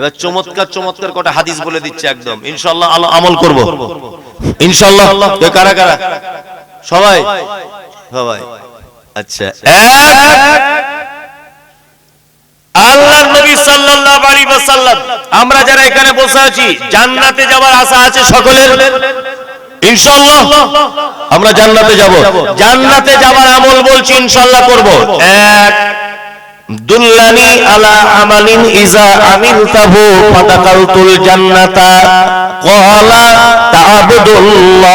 এবার চমৎকার চমৎকার কটা হাদিস বলে দিচ্ছে একদম। ইনশাল্লাহ আল্লাহ আমল করব। ইনশাল্লাহ কারা কারা? সবাই। সবাই। আচ্ছা এক। আল্লাহ নবী সাল্লাল্লাহু আলাইহি ওয়াসাল্লাম। আমরা যারা এখানে বসে আছি জান্নাতে যাওয়ার আশা আছে সকলের? ইনশাআল্লাহ। আমরা জান্নাতে যাব। জান্নাতে যাওয়ার আমল বলছি ইনশাআল্লাহ করব। এক। দুল্লানি আলা আমালিন ইজা জান্নাতা। ক্বালা তা'বুদুল্লাহ।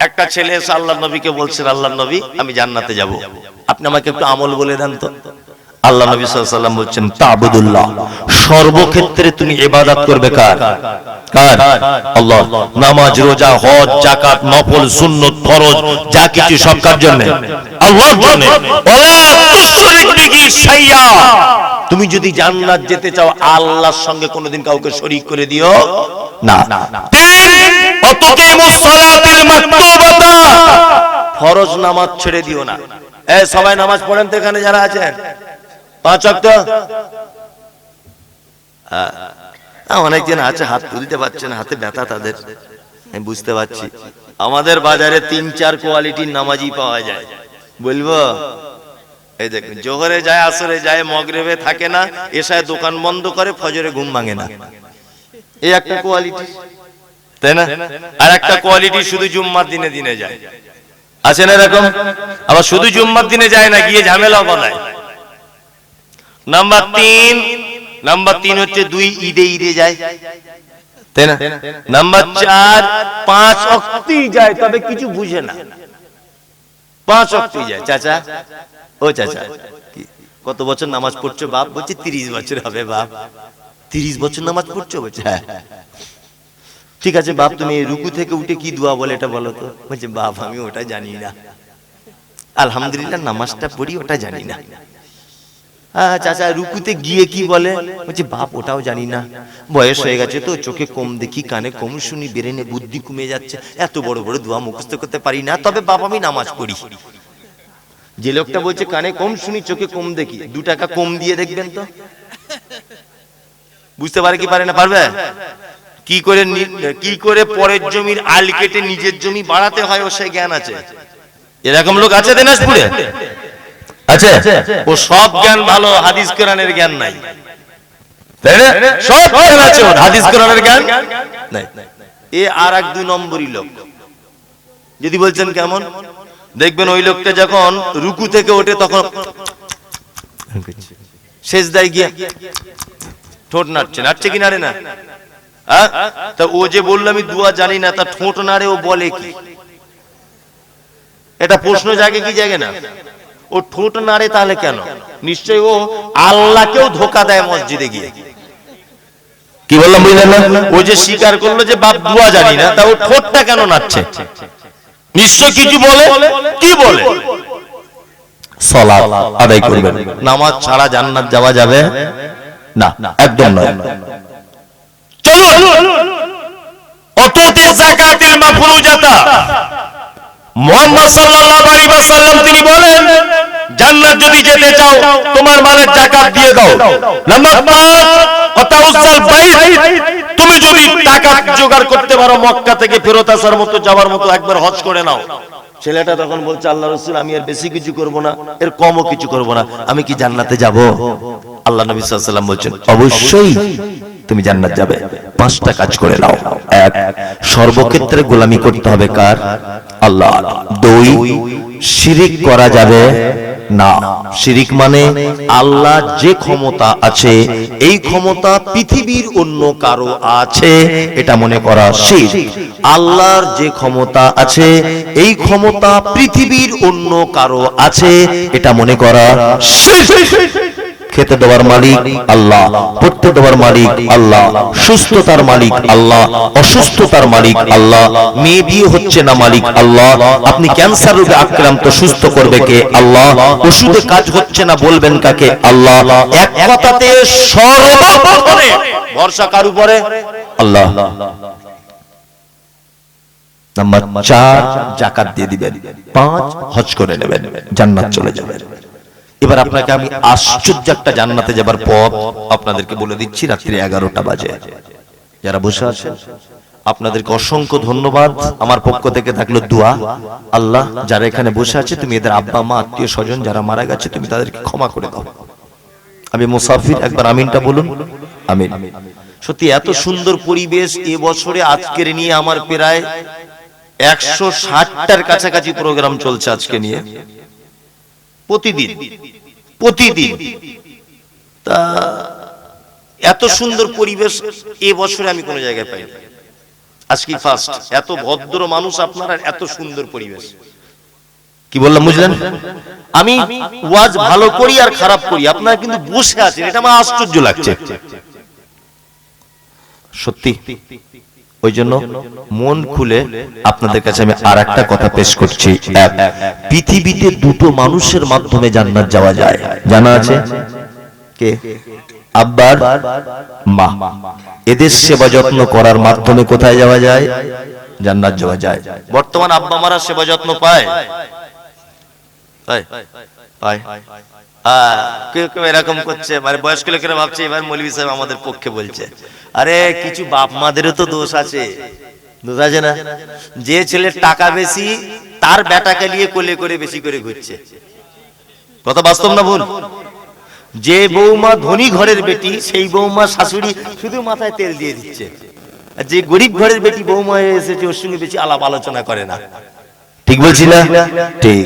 একটা ছেলে এসে আল্লাহ নবীকে বলছেন আল্লাহ নবী, আমি জান্নাতে যাব। আপনি আমাকে একটু আমল বলে দেন তো। আল্লাহ নবী সাল্লাম বলছেন, তাবুদুল্লাহ, সর্বক্ষেত্রে তুমি ইবাদত করবে কার? কার? আল্লাহ। নামাজ, রোজা, হজ, যাকাত, নফল ফরজ, যা কিছু সব কার জন্য। আল্লাহর জন্য। তুমি যদি জান্নাত যেতে চাও, আল্লাহর সঙ্গে কোনোদিন কাউকে শরীক করে দিও না। ফরজ নামাজ ছেড়ে দিও না। এ, সবাই নামাজ পড়েন তো এখানে যারা আছেন? পাঁচ ওয়াক্ত হ্যাঁ। হ্যাঁ, অনেকজন আছে হাত তুলতে পারছেন হাতে ব্যথা তাদের। আমি বুঝতে পারছি। আমাদের বাজারে তিন চার কোয়ালিটির নামাজি পাওয়া যায়। বলব? এই দেখুন জোহরে যায় আসরে যায় মগরেবে থাকে না এসায় দোকান বন্ধ করে ফজরে ঘুম ভাঙে না। এই একটা কোয়ালিটি। তাই না? আর একটা কোয়ালিটি শুধু জুম্মার দিনে দিনে যায়। আছে না এরকম? আবার শুধু জুম্মার দিনে যায় না গিয়ে ঝামেলা বানায়। নাম্বার তিন। নাম্বার তিন হচ্ছে দুই ঈদে ঈদে যায়। তাই না? নাম্বার চার পাঁচ অক্তি যায় তবে কিছু বুঝে না। পাঁচ অক্তি যায়। চাচা? ও চাচা কত বছর নামাজ পড়ছো বাপ? বলছে তিরিশ বছর হবে বাপ। তিরিশ বছর নামাজ পড়ছো? বলছে হ্যাঁ। ঠিক আছে বাপ তুমি রুকু থেকে উঠে কি দোয়া বলে এটা বলো তো? বলছে বাপ আমি ওটা জানি না। আলহামদুলিল্লাহ নামাজটা পড়ি ওটা জানি না। চাচা, রুকুতে গিয়ে কি বলে? বলছে, বাপ, ওটাও জানি না। বয়স হয়ে গেছে তো, চোখে কম দেখি, কানে কম শুনি, বেরেনে বুদ্ধি কমে যাচ্ছে। এত বড় বড় দোয়া মুখস্থ করতে পারি না, তবে বাপ, আমি নামাজ পড়ি। যে লোকটা বলছে, কানে কম শুনি, চোখে কম দেখি, দু টাকা কম দিয়ে দেখবেন তো? বুঝতে পারে কি পারে না, পারবে? কি করে কি করে পরের জমির আল কেটে নিজের জমি বাড়াতে হয়, ও সে জ্ঞান আছে। এরকম লোক আছে দিনাজপুরে? আছে? ও সব জ্ঞান ভালো হাদিস কোরআনের জ্ঞান নাই। তাই না? সব জ্ঞান আছে ওর হাদিস কোরআনের জ্ঞান নাই। এ আর এক দুই নম্বরই লোক। যদি বলছেন কেমন? দেখবেন ওই লোকটা যখন রুকু থেকে ওঠে তখন শেষ দায় গিয়া ঠোঁট নাড়ছে। নাড়ছে কি নাড়ে না? তা ও যে বলল আমি দুয়া জানি না তা ঠোঁট নাড়ে ও বলে কি? এটা প্রশ্ন জাগে কি জাগে না? ও ঠোঁট নাড়ে তাহলে কেন? নিশ্চয় ও আল্লাহকেও ধোকা দেয় মসজিদে গিয়ে। কি বললাম বুঝলেন না? ও যে স্বীকার করল যে বাপ দুয়া জানি না তা ও ঠোঁটটা কেন নাড়ছে? নিশ্চয় কিছু বলে? কি বলে? সলাৎ আদায় করবেন। নামাজ ছাড়া জান্নাত যাওয়া যাবে? না একদম নয়। চলুন। অতুতি যাকাতিল মাফরুজাতা মুহাম্মদ সাল্লাল্লাহু আলাইহি ওয়াসাল্লাম তিনি বলেন জান্নাত যদি যেতে চাও, তোমার মালের যাকাত দিয়ে দাও। নাম্বার 5 ওয়াতাউসাল বাইত। তুমি যদি টাকা জোগাড় করতে পারো, মক্কা থেকে ফেরত আসার মতো, যাওয়ার মতো, একবার হজ করে নাও। ছেলেটা তখন বলছে, আল্লাহ রসুল, আমি আর বেশি কিছু করব না, এর কমও কিছু করব না, আমি কি জান্নাতে যাব? আল্লাহ নবী ওয়াসাল্লাম বলছেন, অবশ্যই তুমি জান্নাত যাবে। পাঁচটা কাজ করে নাও। এক, সর্বক্ষেত্রে গোলামি করতে হবে কার? আল্লাহ। দুই শিরিক করা যাবে না। শিরিক মানে আল্লাহ যে ক্ষমতা আছে, এই ক্ষমতা পৃথিবীর অন্য কারও আছে, এটা মনে করা শির আল্লাহর যে ক্ষমতা আছে, এই ক্ষমতা পৃথিবীর অন্য কারও আছে, এটা মনে করা শির খেতে দেওয়ার মালিক আল্লাহ, পড়তে দেওয়ার মালিক আল্লাহ, সুস্থতার মালিক আল্লাহ, অসুস্থতার মালিক আল্লাহ, মেয়ে বিয়ে হচ্ছে না মালিক আল্লাহ, আপনি ক্যান্সার রোগে আক্রান্ত, সুস্থ করবে কে আল্লাহ, ওষুধে কাজ হচ্ছে না বলবেন কাকে আল্লাহ, এক কথাতে সর্বপ্রথমে ভরসা কার উপরে? আল্লাহ। নাম্বার চার, জাকাত দিয়ে দিবেন, পাঁচ, হজ করে নেবেন, জান্নাত চলে যাবেন। এবার আপনাকে আমি আশ্চর্য একটা জান্নাতে যাবার পথ আপনাদেরকে বলে দিচ্ছি রাত্রি এগারোটা বাজে। যারা বসে আছেন, আপনাদেরকে অসংখ্য ধন্যবাদ। আমার পক্ষ থেকে থাকল দোয়া। আল্লাহ যারা এখানে বসে আছে, তুমি এদের আব্বা, মা, আত্মীয়, স্বজন যারা মারা গেছে, তুমি তাদেরকে ক্ষমা করে দাও। আমি মুসাফির, একবার আমিনটা বলুন। আমিন। সত্যি এত সুন্দর পরিবেশ এ বছরে আজকের নিয়ে আমার প্রায় একশো ষাটটার কাছাকাছি প্রোগ্রাম চলছে আজকে নিয়ে। প্রতিদিন প্রতিদিন। তা এত সুন্দর পরিবেশ এ বছরে আমি কোনো জায়গায় পাই আজকে ফার্স্ট এত ভদ্র মানুষ আপনার আর এত সুন্দর পরিবেশ। কি বললাম বুঝলেন? আমি ওয়াজ ভালো করি আর খারাপ করি। আপনারা কিন্তু বসে আছেন এটা আমার আশ্চর্য লাগছে। সত্যি। ওই জন্য মন খুলে আপনাদের কাছে আমি আর একটা কথা পেশ করছি। পৃথিবীতে দুটো মানুষের মাধ্যমে জান্নাত যাওয়া যায়। জানা আছে? কে? আব্বার মা। এদের সেবা যত্ন করার মাধ্যমে কোথায় যাওয়া যায়? জান্নাত যাওয়া যায়। বর্তমান আব্বা মারা সেবা যত্ন পায়? পায়। পায়। আহ, কেউ কেউ এরকম করছে মানে বয়স্ক লোকেরা ভাবছে এবার মৌলভী সাহেব আমাদের পক্ষে বলছে। আরে কিছু বাপ মাদেরও তো দোষ আছে। দোষ আছে না? যে ছেলের টাকা বেশি তার বেটাকে নিয়ে কোলে করে বেশি করে ঘুরছে। কথা বাস্তব না ভুল? যে বৌমা ধনী ঘরের বেটি সেই বৌমা শাশুড়ি শুধু মাথায় তেল দিয়ে দিচ্ছে। আর যে গরিব ঘরের বেটি বৌমা এসেছে ওর সঙ্গে বেশি আলাপ আলোচনা করে না। ঠিক বলছি না? ঠিক।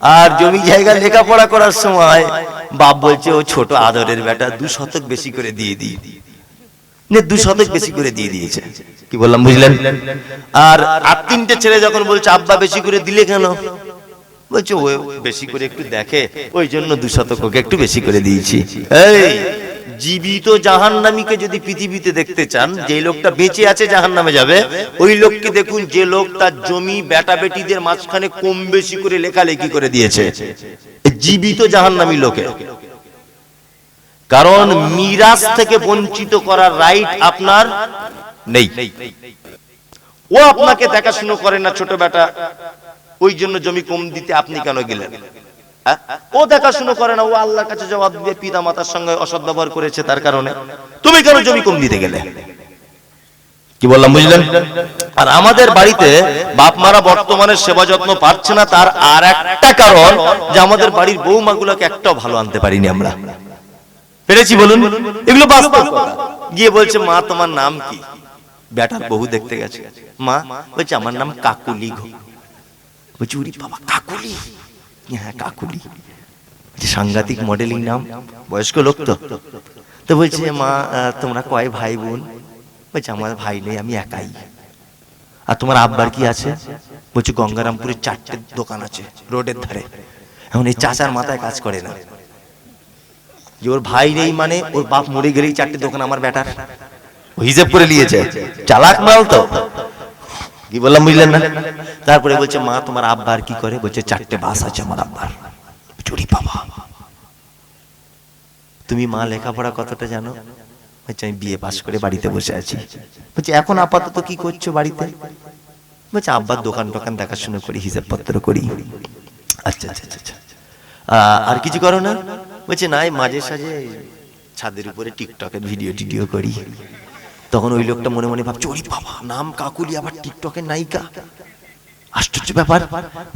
আর জমি জায়গা লেখাপড়া করার সময় বাপ বলছে, ও ছোট আদরের বেটা, দু শতক বেশি করে দিয়ে দিই। দু শতক বেশি করে দিয়ে দিয়েছে। কি বললাম, বুঝলেন? আর আর তিনটে ছেলে যখন বলছে, আব্বা, বেশি করে দিলে কেন? বলছে ও, বেশি করে একটু দেখে, ওই জন্য দু শতক ওকে একটু বেশি করে দিয়েছি। এই জীবিত জাহান্নামীকে যদি পৃথিবীতে দেখতে চান, যে লোকটা বেঁচে আছে জাহান্নামে যাবে, ওই লোককে দেখুন যে লোক তার জমি, বেটা বেটিদের মাঝখানে কম বেশি করে লেখালেখি করে দিয়েছে। জীবিত জাহান্নামী লোকে। কারণ মিরাজ থেকে বঞ্চিত করার রাইট আপনার নেই। ও আপনাকে দেখাশুনো করে না ছোট বেটা। ওই জন্য জমি কম দিতে আপনি কেন গেলেন? হ্যাঁ? ও দেখাশুনো করে না, ও আল্লাহর কাছে জবাব দিয়ে পিতা মাতার সঙ্গে অসৎ ব্যবহার করেছে তার কারণে। তুমি কেন জমি কম দিতে গেলে? কি বললাম, বুঝলেন? আর আমাদের বাড়িতে বাপ মারা বর্তমানে সেবা যত্ন পাচ্ছে না, তার আর একটা কারণ যে আমাদের বাড়ির বৌমাগুলোকে একটাও ভালো আনতে পারিনি আমরা। পেরেছি বলুন? এগুলো বাস্তব গিয়ে বলছে, মা, তোমার নাম কি? বেটার বহু দেখতে গেছে। মা, বলছে, আমার নাম কাকুলি ঘো বলছি বাবা, কাকুলি? হ্যাঁ কাকুলি। সাংঘাতিক মডেলিং নাম, বয়স্ক লোক তো। তো বলছে মা তোমরা কয় ভাই বোন? বলছে, আমার ভাই নেই, আমি একাই। আর তোমার আব্বার কি আছে? বলছে, গঙ্গারামপুরে চারটে দোকান আছে, রোডের ধারে। এখন এই চাচার মাথায় কাজ করে না। যে ওর ভাই নেই মানে ওর বাপ মরে গেলেই চারটে দোকান আমার বেটার। হিসেব করে নিয়েছে। চালাক মাল তো। কি বললাম, বুঝলেন না? তারপরে বলছে, মা, তোমার আব্বার কি করে? বলছে, চারটে বাস আছে আমার আব্বার। চুরি বাবা তুমি মা লেখাপড়া কতটা জানো? বলছে, আমি বিয়ে পাস করে বাড়িতে বসে আছি। বলছে, এখন আপাতত কি করছ বাড়িতে? বলছে, আব্বার দোকান টোকান দেখাশোনা করি হিসাব পত্র করি। আচ্ছা আচ্ছা আচ্ছা আচ্ছা। আর কিছু করো না? বলছে নাই মাঝে সাঝে ছাদের উপরে টিকটকের ভিডিও টিডিও করি। তখন ওই লোকটা মনে মনে ভাবছে, ওরে বাবা, নাম কাকুলি, আবার টিকটকের নায়িকা? আশ্চর্য ব্যাপার,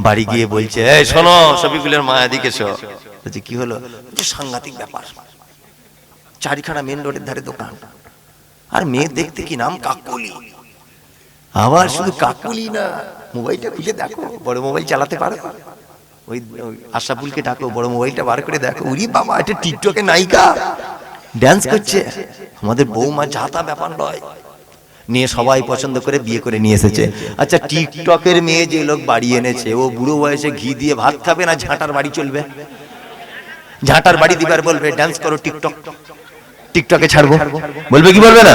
বাড়ি গিয়ে বলছে, এই, শোনো, শফিকুলের মায়া এসো। বলছে, কি হলো? বলছে, সাংঘাতিক ব্যাপার। চারিখানা মেন রোডের ধারে দোকান। আর মেয়ে দেখতে কি নাম কাকুলি? আবার শুধু কাকুলি না, মোবাইলটা খুলে দেখো, বড় মোবাইল চালাতে পারো। ওই ওই আশাফুলকে ডাকো, বড় মোবাইলটা বার করে দেখো। উরি বাবা, এটা টিকটকে নায়িকা? ড্যান্স করছে। আমাদের বৌমা যাতা ব্যাপার নয়। নিয়ে। সবাই পছন্দ করে বিয়ে করে নিয়ে এসেছে। আচ্ছা টিকটকের মেয়ে যে লোক বাড়ি এনেছে ও বুড়ো বয়সে ঘি দিয়ে ভাত খাবে না ঝাঁটার বাড়ি চলবে। ঝাঁটার বাড়ি দিবার বলবে ড্যান্স করো টিকটক টিকটকে ছাড়বো? বলবে কি বলবে? না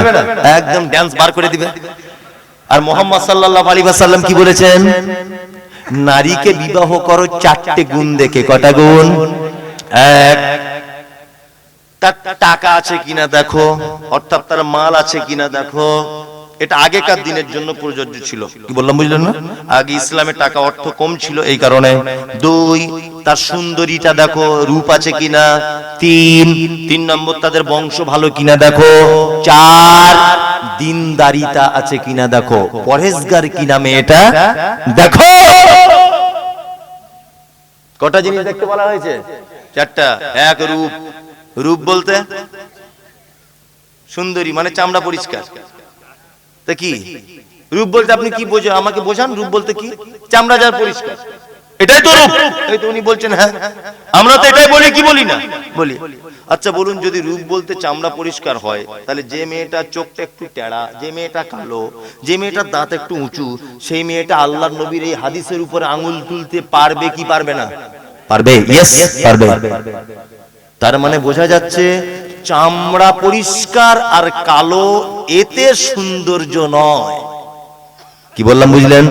একদম ড্যান্স বার করে দিবে। আর মোহাম্মদ সাল্লাল্লাহু আলাইহি ওয়াসাল্লাম কি বলেছেন? নারীকে বিবাহ করো চারটে গুণ দেখে কটা গুণ? এক তার টাকা আছে কিনা দেখো, অর্থাৎ তার মাল আছে কিনা দেখো। এটা আগেকার দিনের জন্য প্রযোজ্য ছিল। কি বললাম, বুঝলেন না? আগে ইসলামে টাকা অর্থ কম ছিল এই কারণে। দুই, তার সুন্দরীটা দেখো, রূপ আছে কিনা। তিন তিন নম্বর তাদের বংশ ভালো কিনা দেখো। চার, দিনদারিতা আছে কিনা দেখো। পরেশগার কি নামে এটা দেখো। কটা জিনিস দেখতে বলা হয়েছে? চারটা। এক রূপ রূপ বলতে? সুন্দরী মানে চামড়া পরিষ্কার। তা কি? রূপ বলতে আপনি কি বোঝেন আমাকে বোঝান? রূপ বলতে কি? চামড়া যার পরিষ্কার। এটাই তো রূপ। এই তো উনি বলছেন হ্যাঁ। আমরা তো এটাই বলি কি বলি না? বলি। আচ্ছা বলুন যদি রূপ বলতে চামড়া পরিষ্কার হয় তাহলে যে মেয়েটার চোখটা একটু টেড়া যে মেয়েটা কালো যে মেয়েটার দাঁত একটু উঁচু সেই মেয়েটা আল্লাহর নবীর এই হাদিসের উপরে আঙুল তুলতে পারবে কি পারবে না? পারবে? ইয়েস পারবে। তার মানে বোঝা যাচ্ছে চামড়া পরিষ্কার আর কালো এতে সৌন্দর্য নয়। কি বললাম বুঝলেন?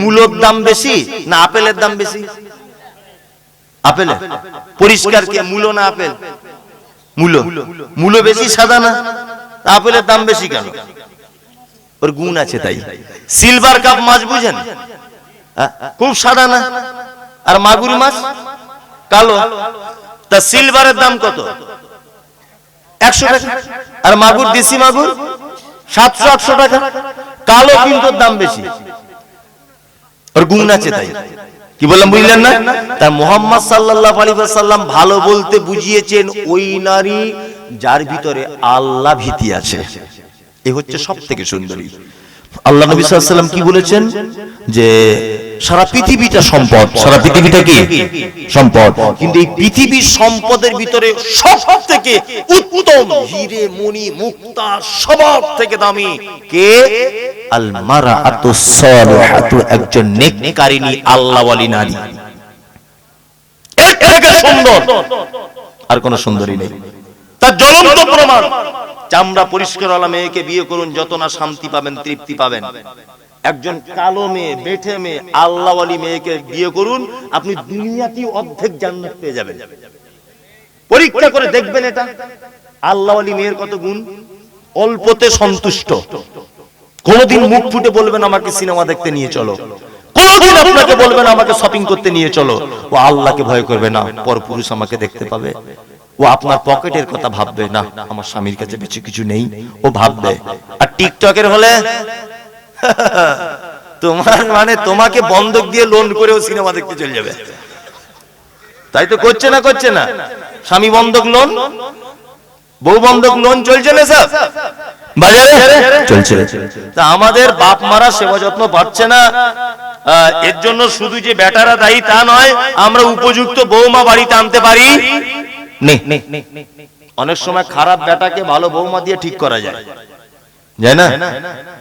মূলর দাম বেশি না আপেলের দাম বেশি? আপেল? পরিষ্কার কি? মূল না আপেল? মূল। মূল বেশি, সাদা না? আপেলের দাম বেশি কেন? ওর গুণ আছে তাই। সিলভার কাপ মাছ বুঝেন? হ্যাঁ? খুব সাদা না? আর মাগুর মাছ? কালো? তা সিলভারের দাম কত? একশো টাকা। আর মাগুর দেশি মাগুর? সাতশো, আটশো টাকা। কালো কিন্তু দাম বেশি। ওর গুণ আছে তাই। কি বললাম, বুঝলেন না? তার মোহাম্মদ সাল্লাল্লাহু আলাইহি ওয়াসাল্লাম ভালো বলতে বুঝিয়েছেন ওই নারী যার ভিতরে আল্লাহ ভীতি আছে। এ হচ্ছে সব থেকে সুন্দরী। আল্লাহ নবী ওয়াসাল্লাম কি বলেছেন? যে সারা পৃথিবীটা সম্পদ। সারা পৃথিবীটা কি? সম্পদ। কিন্তু এই পৃথিবীর সম্পদের ভিতরে সব থেকে উত্তম হিরে মণি মুক্তা সবার থেকে দামি কে? আল মারাআতু সালিহাতু একজন নেককারিনী আল্লাহওয়ালি নারী। এর থেকে সুন্দর। আর কোন সুন্দরী নেই। তার জ্বলন্ত প্রমাণ। চামড়া পরিষ্কার মেয়েকে বিয়ে করুন যত না শান্তি পাবেন তৃপ্তি পাবেন। একজন কালো মেয়ে, বেঠে মেয়ে, আল্লাহওয়ালি মেয়েকে বিয়ে করুন, আপনি দুনিয়াতেই অর্ধেক জান্নাত পেয়ে যাবেন। পরীক্ষা করে দেখবেন এটা। আল্লাহওয়ালি মেয়ের কত গুণ? অল্পতে সন্তুষ্ট। কোনদিন মুখ ফুটে বলবেন, আমাকে সিনেমা দেখতে নিয়ে চলো। কোনদিন আপনাকে বলবেন, আমাকে শপিং করতে নিয়ে চলো। ও আল্লাহকে ভয় করবে না, পর পুরুষ আমাকে দেখতে পাবে। ও আপনার পকেটের কথা ভাববে, না, আমার স্বামীর কাছে বেশি কিছু নেই। ও ভাববে, আর টিকটকের হলে তোমার মানে তোমাকে বন্ধক দিয়ে লোন করেও সিনেমা দেখতে চলে যাবে। তাই তো করছে না করছে না? স্বামী বন্ধক লোন বউ বন্ধক লোন চলছে না স্যার? আমাদের বাপ মারা সেবা যত্ন পাচ্ছে না। এর জন্য শুধু যে বেটারা দায়ী তা নয়, আমরা উপযুক্ত বৌমা বাড়িতে আনতে পারি। অনেক সময় খারাপ বেটাকে ভালো বৌমা দিয়ে ঠিক করা যায়। যায় না?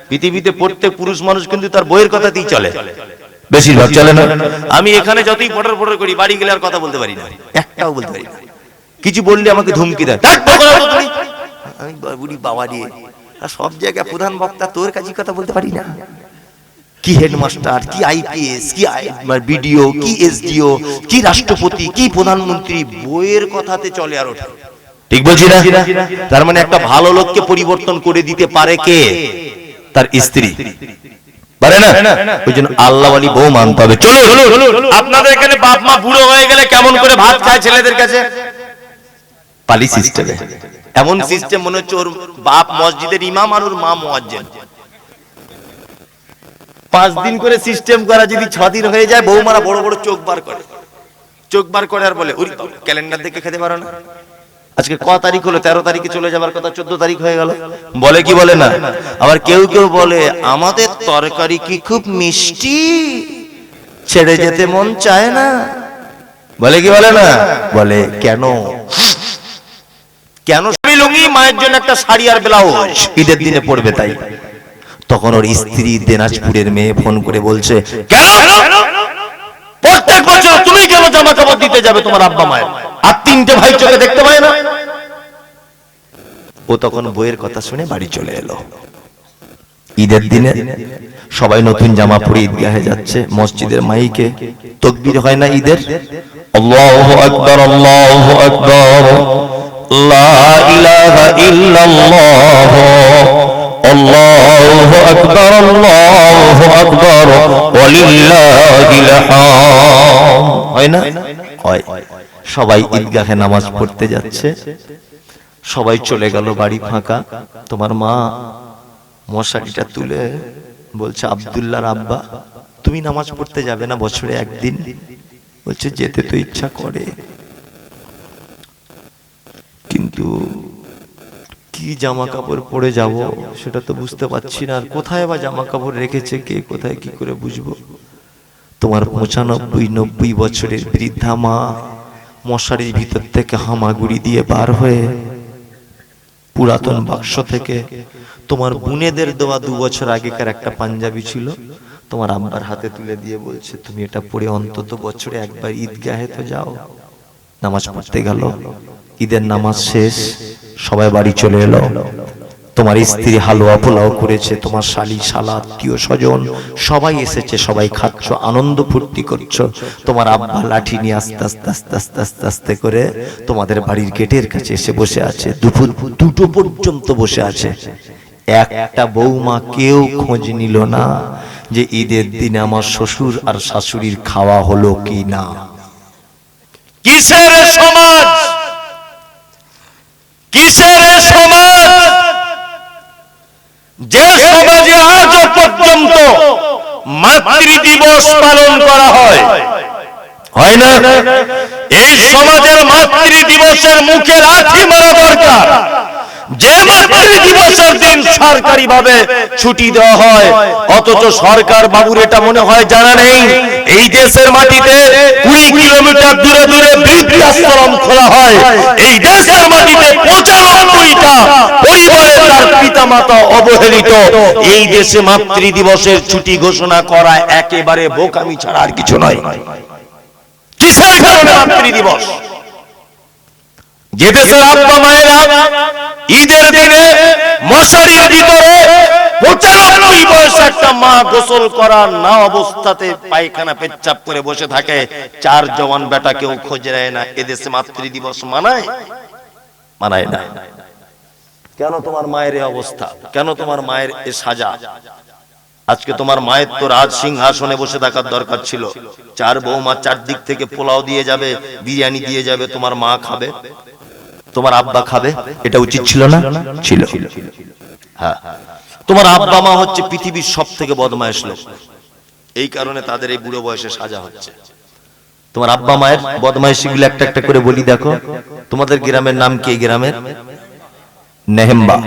পৃথিবীতে প্রত্যেক পুরুষ মানুষ কিন্তু তার বইয়ের কথাতেই চলে। বেশিরভাগ চলে না? আমি এখানে যতই পটর পটর করি বাড়ি গেলে আর কথা বলতে পারি না। একটাও বলতে পারি না। কিছু বললে আমাকে ধমকি দেয়। "ধ্যাৎ, বকো না তো আমি বুড়ি বাবা দিয়ে। আর সব জায়গায় প্রধান বক্তা তোর কাছে কথা বলতে পারি না। কি হেডমাস্টার কি আইপিএস কি বিডিও কি এসডিও কি রাষ্ট্রপতি কি প্রধানমন্ত্রী বইয়ের কথাতে চলে আর ওঠে ঠিক বলছি না? তার মানে একটা ভালো লোককে পরিবর্তন করে দিতে পারে কে? তার স্ত্রী। পাঁচ দিন করে সিস্টেম করা যদি ছ দিন হয়ে যায় বৌমারা বড় বড় চোখ বার করে। চোখ বার করে আর বলে ক্যালেন্ডার দেখে খেতে পারো না? আজকে ক তারিখ হলো? তেরো তারিখে চলে যাবার কথা, চোদ্দ তারিখ হয়ে গেল। বলে কি বলে না? আবার কেউ কেউ বলে, আমাদের তরকারি কি খুব মিষ্টি? ছেড়ে যেতে মন চায় না। বলে কি বলে না? বলে, কেন? কেন? স্বামী লুঙ্গি, মায়ের জন্য একটা শাড়ি আর ব্লাউজ। ঈদের দিনে পড়বে তাই। তখন ওর স্ত্রী দিনাজপুরের মেয়ে ফোন করে বলছে, কেন? প্রত্যেক বছর তুমি কেন জামা কাপড় দিতে যাবে তোমার আব্বা মায়ের? আর তিনটে ভাই চোখে দেখতে পায় না। ও তখন বইয়ের কথা শুনে বাড়ি চলে এলো। ঈদের দিনে সবাই নতুন জামা পরে ঈদগাহে যাচ্ছে। মসজিদের মাইকে তকবির হয় না ঈদের? আল্লাহু আকবার আল্লাহু আকবার। লা ইলাহা ইল্লাল্লাহ। আল্লাহু আকবার আল্লাহু আকবার ওয়ালিল্লাহিল হাম হয় না? সবাই ঈদগাহে নামাজ পড়তে যাচ্ছে। সবাই চলে গেল বাড়ি ফাঁকা। তোমার মা মশারিটা তুলে বলছে, আব্দুল্লাহর আব্বা, তুমি নামাজ পড়তে যাবে না বছরে একদিন? বলছে, যেতে তো ইচ্ছা করে। কিন্তু কি জামা কাপড় পরে যাব সেটা তো বুঝতে পারছি না। আর কোথায় বা জামা কাপড় রেখেছে, কে কোথায় কি করে বুঝব? তোমার পঁচানব্বই নব্বই বছরের বৃদ্ধা মা মশারির ভিতর থেকে হামাগুড়ি দিয়ে বার হয়ে পুরাতন বাক্স থেকে তোমার বুনেদের দেওয়া দু বছর আগেকার একটা পাঞ্জাবি ছিল, তোমার আব্বার হাতে তুলে দিয়ে বলছে, তুমি এটা পরে অন্তত বছরে একবার ঈদগাহে তো যাও, নামাজ পড়তে গেল। ঈদের নামাজ শেষ, সবাই বাড়ি চলে এলো। তোমার স্ত্রী হালুয়া পোলাও করেছে, তোমার শালি শালা আত্মীয় স্বজন, সবাই এসেছে, সবাই খাচ্ছ, আনন্দ ফুর্তি করছ। তোমার আব্বা লাঠি নিয়ে আস্তে আস্তে আস্তে আস্তে আস্তে আস্তে করে তোমাদের বাড়ির গেটের কাছে এসে বসে আছে। দুপুর দুটো পর্যন্ত বসে আছে। একটা বৌমা কেউ খোঁজ নিল না যে ঈদের দিনে আমার শ্বশুর আর শাশুড়ির খাওয়া হলো কি না। কিসের সমাজ? কিসের সমাজ? যে সমাজে আজও পর্যন্ত মাতৃ দিবস পালন করা হয়। হয় না? এই সমাজের মাতৃ দিবসের মুখে লাঠি মারা দরকার। দিবসের দিন সরকারি ভাবে ছুটি দেওয়া হয়, অথচ সরকার বাবুর এটা মনে হয় জানা নেই। এই দেশের মাটিতে কুড়ি কিলোমিটার দূরে দূরে খোলা হয়। এই দেশের মাটিতে তার পিতা মাতা অবহেলিত। এই দেশে মাতৃ দিবসের ছুটি ঘোষণা করা একেবারে বোকামি ছাড়া আর কিছু নয়। কিসের কারণে মাতৃ দিবস যে দেশের আব্বা মায়েরা ঈদের দিনে মশারির ভিতরে সাজা? আজকে তোমার মায়ের তো রাজ সিংহাসনে বসে থাকার দরকার ছিল। চার বৌমা চারদিক থেকে পোলাও দিয়ে যাবে, বিরিয়ানি দিয়ে যাবে, তোমার মা খাবে। তোমার আব্বা খাবে? এটা উচিত ছিল না? ছিল হ্যাঁ। তোমার আব্বা মা হচ্ছে পৃথিবীর সব থেকে বদমায়েশ লোক। এই কারণে তাদের এই বুড়ো বয়সে সাজা হচ্ছে। তোমার আব্বা মায়ের বদমাইশি গুলো একটা একটা করে বলি দেখো। তোমাদের গ্রামের নাম কি গ্রামের নেহেম্বা।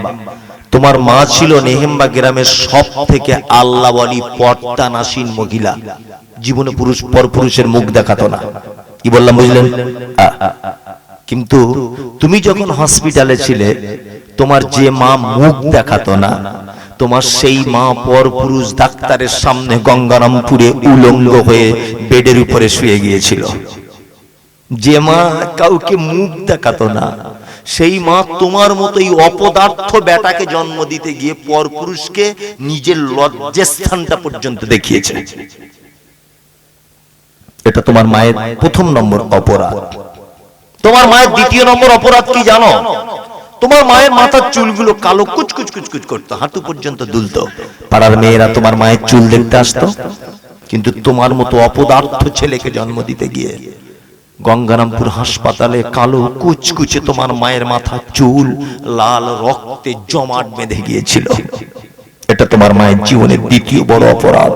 তোমার মা ছিল নেহেম্বা গ্রামের সব থেকে আল্লাহ বলি পর্দা নাসীন মহিলা। জীবনে পুরুষ পর পুরুষের মুখ দেখাতো না। কি বললাম বুঝলেন? কিন্তু তুমি যখন হসপিটালে ছিলে, তোমার যে মা মুখ দেখাতো না, তোমার সেই মা পর পুরুষ ডাক্তারের সামনে গঙ্গারামপুরে উলঙ্গ হয়ে বেডের উপরে শুয়ে গিয়েছিল। যে মা কাউকে মুখ দেখাতো না, সেই মা তোমার মতোই অপদার্থ বেটাকে জন্ম দিতে গিয়ে পরপুরুষকে নিজের লজ্জের স্থানটা পর্যন্ত দেখিয়েছে। এটা তোমার মায়ের প্রথম নম্বর অপরাধ। তোমার মায়ের দ্বিতীয় নম্বর অপরাধ কি জানো? তোমার মায়ের মাথার চুলগুলো কালো কুচকুচ কুচকুচ করতো হাঁটু পর্যন্ত দুলতো। পাড়ার মেয়েরা তোমার মায়ের চুল দেখতে আসতো? কিন্তু তোমার মতো অপদার্থ ছেলেকে জন্ম দিতে গিয়ে গঙ্গারামপুর হাসপাতালে কালো কুচকুচে তোমার মায়ের মাথা চুল লাল রক্তে জমাট বেঁধে গিয়েছিল। এটা তোমার মায়ের জীবনের দ্বিতীয় বড় অপরাধ।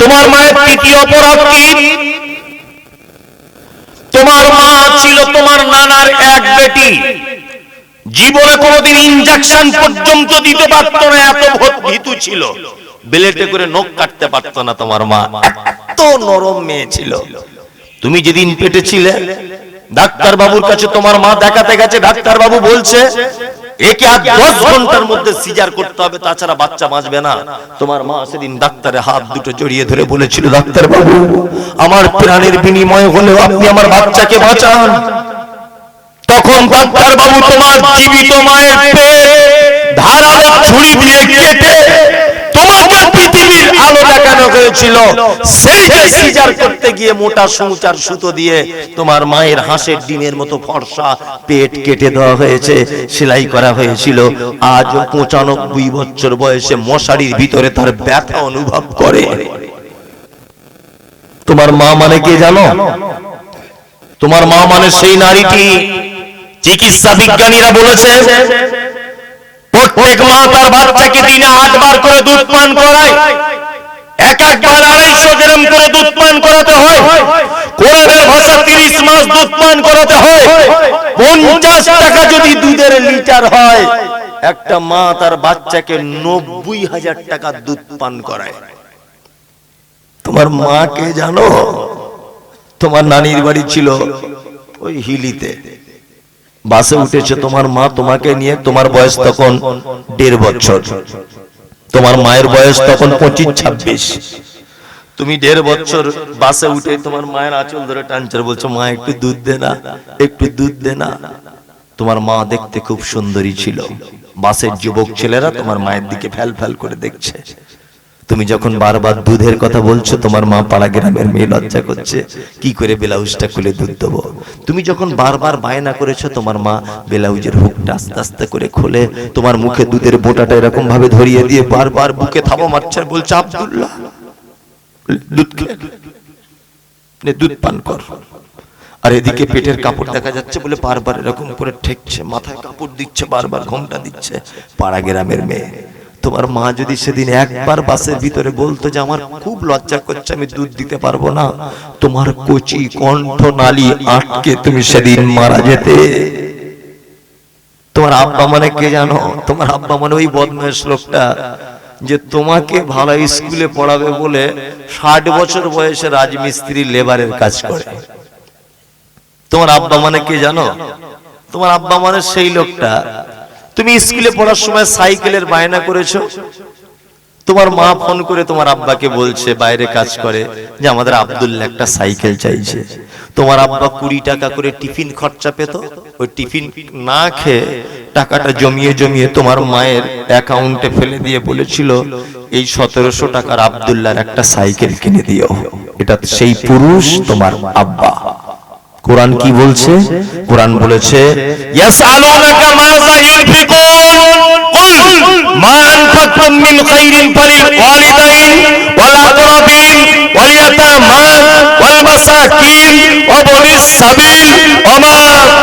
তোমার মায়ের তৃতীয় অপরাধ কি তোমার মা ছিল তোমার নানার বেটি জীবনে কোনোদিন ইনজেকশন পর্যন্ত দিতে পারতো না, এত ভূত ছিল। বেলেটে করে নখ কাটতে পারতো না তোমার মা, এত নরম মেয়ে ছিল। তুমি যেদিন পেটে ছিলে, ডাক্তার বাবুর কাছে তোমার মা দেখাতে গেছে, ডাক্তার বাবু বলছে, একে আর দশ ঘণ্টার মধ্যে সিজার করতে হবে, তাছাড়া বাচ্চা বাঁচবে না। তোমার মা সেদিন ডাক্তারের হাত দুটো জড়িয়ে ধরে বলেছিল, ডাক্তার বাবু, আমার প্রাণের বিনিময় হলেও আপনি আমার বাচ্চাকে বাঁচান। তখন ডাক্তার বাবু তোমার জীবিত মায়ের পেট ধারালো ছুরি দিয়ে কেটে আজ বছর বয়সে মশারির ভিতরে তার ব্যথা অনুভব করে। তোমার মা মানে কে জানো? তোমার মা মানে সেই নারীটি চিকিৎসা বিজ্ঞানীরা বলেছে, প্রত্যেক মা তার বাচ্চাকে দিনে আটবার করে দুধ পান করায়। এক একবার আড়াইশো গ্রাম করে দুধ পান করাতে হয়। কোরআনের ভাষা তিরিশ মাস দুধ পান করাতে হয়। পঞ্চাশ টাকা যদি দুধের লিটার হয়, একটা মা তার বাচ্চাকে নব্বই হাজার টাকা দুধ পান করায়। তোমার মাকে জানো? তোমার নানির বাড়ি ছিল ওই হিলিতে। বাসে উঠেছে, তোমার মা তোমাকে নিয়ে তোমার বয়স তখন দেড় বছর। তোমার মায়ের বয়স তখন পঁচিশ ছাব্বিশ। তুমি দেড় বছর বাসে উঠে তোমার মায়ের আঁচল ধরে টানচার বলছো, মা, একটু দুধ দে না, একটু দুধ দে না। তোমার মা দেখতে খুব সুন্দরী ছিল। বাসের যুবক ছেলেরা তোমার মায়ের দিকে ফ্যাল ফ্যাল করে দেখছে। তুমি যখন বারবার দুধের কথা বলছো, তোমার মা পাড়া গ্রামের মেয়ে লজ্জা করছে। কি করে ব্লাউজটা খুলে দুধ দেবো? তুমি যখন বারবার বায়না করেছ, তোমার মা ব্লাউজের হুকটা আস্তে আস্তে করে খোলে তোমার মুখে দুধের বোটাটা এরকম ভাবে ধরিয়ে দিয়ে বারবার বুকে থামো মারছে বলছে, আব্দুল্লাহ দুধ দুধ পান কর। আর এদিকে পেটের কাপড় দেখা যাচ্ছে বলে বারবার এরকম করে ঠেকছে, মাথায় কাপড় দিচ্ছে, বারবার ঘোমটা দিচ্ছে পাড়া গ্রামের মেয়ে। তোমার মা যদি সেদিন একবার বাসের ভিতরে বলতো যে আমার খুব লজ্জা করছে, আমি দুধ দিতে পারব না, তোমার কচি কণ্ঠ নালী আটকে তুমি সেদিন মারা যেতে। তোমার আব্বা মানে কে জানো? তোমার আব্বা মানে ওই বদমাস লোকটা যে তোমাকে ভালো স্কুলে পড়াবে বলে ষাট বছর বয়সে রাজমিস্ত্রি লেবারের কাজ করে। তোমার আব্বা মানে কে জানো? তোমার আব্বা মানে সেই লোকটা তুমি স্কুলে পড়ার সময় সাইকেলের বায়না করেছ? তোমার মা ফোন করে তোমার আব্বাকে বলছে, বাইরে কাজ করে, যে আমাদের আব্দুল্লাহ একটা সাইকেল চাইছে। তোমার আব্বা কুড়ি টাকা করে টিফিন খরচা পেত। ওই টিফিন না খেয়ে টাকাটা জমিয়ে জমিয়ে তোমার মায়ের অ্যাকাউন্টে ফেলে দিয়ে বলেছিল, এই সতেরোশো টাকার আব্দুল্লাহর একটা সাইকেল কিনে দিও। এটা সেই পুরুষ তোমার আব্বা। কোরআন কি বলছে? কোরআন বলেছে ইয়াসআলুনাকা মাযা ইনফিকুন কুল মা আনফাকতুম মিন খাইরিন ফালিল ওয়ালিদাইন ওয়াল আকরাবিন ওয়াল ইয়াতামা ওয়াল মাসাকিন ওয়া বনিস সাবিল ওয়া মা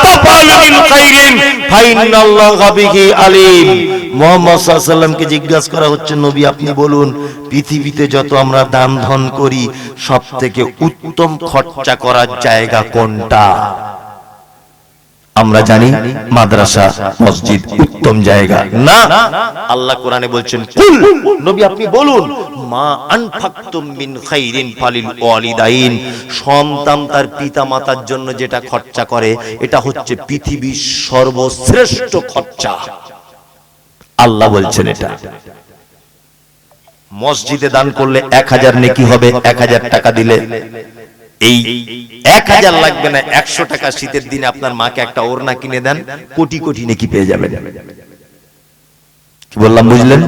তাফআলু মিন খাইরিন ফাইনাল্লাহা বিহি আলিম। মুহাম্মদ সাল্লামকে জিজ্ঞাসা করা হচ্ছে, নবী, আপনি বলুন, পৃথিবীতে যত আমরা দান ধন করি সব থেকে উত্তম খরচা করার জায়গা কোনটা? আমরা জানি মাদ্রাসা, মসজিদ উত্তম জায়গা। না, আল্লাহ কোরআনে বলছেন, কুল, নবী, আপনি বলুন, মা আনফাকতুম মিন খাইরিন ফালিল ওয়ালিদাইন। সন্তান তার পিতা মাতার জন্য যেটা খরচা করে, এটা হচ্ছে পৃথিবীর সর্বশ্রেষ্ঠ খরচা। আল্লাহ বলছেন এটা। মসজিদে দান করলে এক হাজার নেকি হবে, এক হাজার টাকা দিলে। এই এক হাজার লাগবে না, একশো টাকা শীতের দিনে আপনার মাকে একটা ওড়না কিনে দেন, কোটি কোটি নেকি পেয়ে যাবে কি বললাম, বুঝলেন?